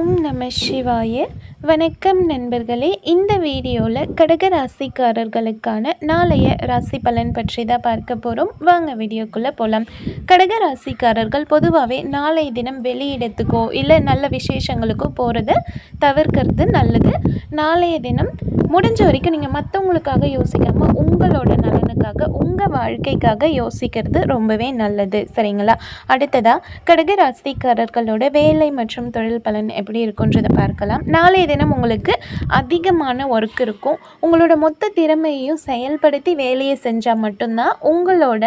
ஓம் நம சிவாய. வணக்கம் நண்பர்களே இந்த வீடியோவில் கடக ராசிக்காரர்களுக்கான நாளைய ராசி பலன் பற்றி தான் பார்க்க போகிறோம் வாங்க வீடியோக்குள்ளே போகலாம் கடக ராசிக்காரர்கள் பொதுவாகவே நாளைய தினம் வெளியிடத்துக்கோ இல்லை நல்ல விசேஷங்களுக்கோ போகிறத தவிர்க்கிறது நல்லது. நாளைய தினம் முடிஞ்ச வரைக்கும் நீங்கள் மற்றவங்களுக்காக யோசிக்காமல் உங்களோட நலனுக்காக உங்கள் வாழ்க்கைக்காக யோசிக்கிறது ரொம்பவே நல்லது. சரிங்களா? அடுத்ததாக கடக ராசிக்காரர்களோட வேலை மற்றும் தொழில் பலன் எப்படி இருக்குன்றதை பார்க்கலாம். நாளைய தினம் உங்களுக்கு அதிகமான ஒர்க் இருக்கும். உங்களோட மொத்த திறமையையும் செயல்படுத்தி வேலையை செஞ்சால் மட்டும்தான் உங்களோட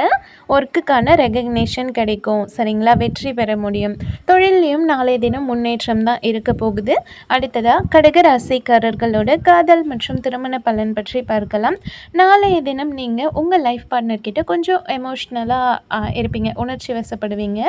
ஒர்க்குக்கான ரெகக்னேஷன் கிடைக்கும். சரிங்களா? வெற்றி பெற முடியும். தொழிலையும் நாளைய தினம் முன்னேற்றம் தான் இருக்க போகுது. அடுத்ததாக கடக ராசிக்காரர்களோட காதல் மற்றும் திருமண பலன் பற்றி பார்க்கலாம். நாளைய தினம் நீங்கள் உங்கள் லைஃப் பார்ட்னர்கிட்ட கொஞ்சம் எமோஷ்னலாக இருப்பீங்க உணர்ச்சி வசப்படுவீங்க.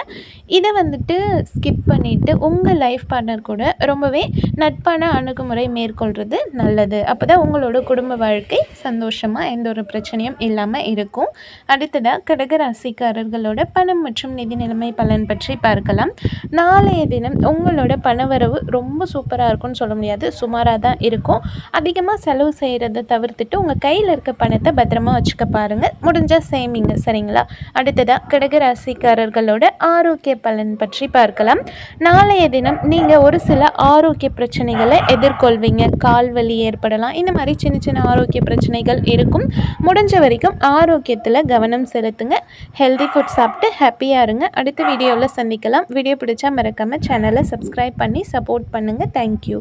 இதை வந்துட்டு ஸ்கிப் பண்ணிவிட்டு உங்கள் லைஃப் பார்ட்னர் கூட ரொம்பவே நட்பான அணுகுமுறை மேற்கொள்கிறது நல்லது. அப்போ தான் உங்களோட குடும்ப வாழ்க்கை சந்தோஷமாக எந்த ஒரு பிரச்சனையும் இல்லாமல் இருக்கும். அடுத்ததாக கடகராசிக்காரர்களோட பணம் மற்றும் நிதி நிலைமை பலன் பற்றி பார்க்கலாம். நாளைய தினம் உங்களோட பணவரவு ரொம்ப சூப்பராக இருக்கும்னு சொல்ல முடியாது. சுமாராக தான் இருக்கும். அதிகமாக செலவு செய்கிறத தவிர்த்துட்டு உங்கள் கையில் இருக்க பணத்தை பத்திரமா வச்சுக்க பாருங்கள் முடிஞ்சால் சேமிங்க. சரிங்களா? அடுத்ததாக கடகராசிக்காரர்களோட ஆரோக்கிய பலன் பற்றி பார்க்கலாம். நாளைய தினம் நீங்கள் ஒரு சில ஆரோக்கிய பிரச்சனைகளை எதிர்கொள்வீங்க. கால் வலி ஏற்படலாம். இந்த மாதிரி சின்ன சின்ன ஆரோக்கிய பிரச்சனைகள் இருக்கும். முடிஞ்ச வரைக்கும் ஆரோக்கியத்தில் கவனம் செலுத்துங்க. ஹெல்தி ஃபுட் சாப்பிட்டு ஹாப்பியாக இருங்க. அடுத்த வீடியோவில் சந்திக்கலாம். வீடியோ பிடிச்சா மறக்காமல் சேனலை சப்ஸ்கிரைப் பண்ணி சப்போர்ட் பண்ணுங்கள் தேங்க்யூ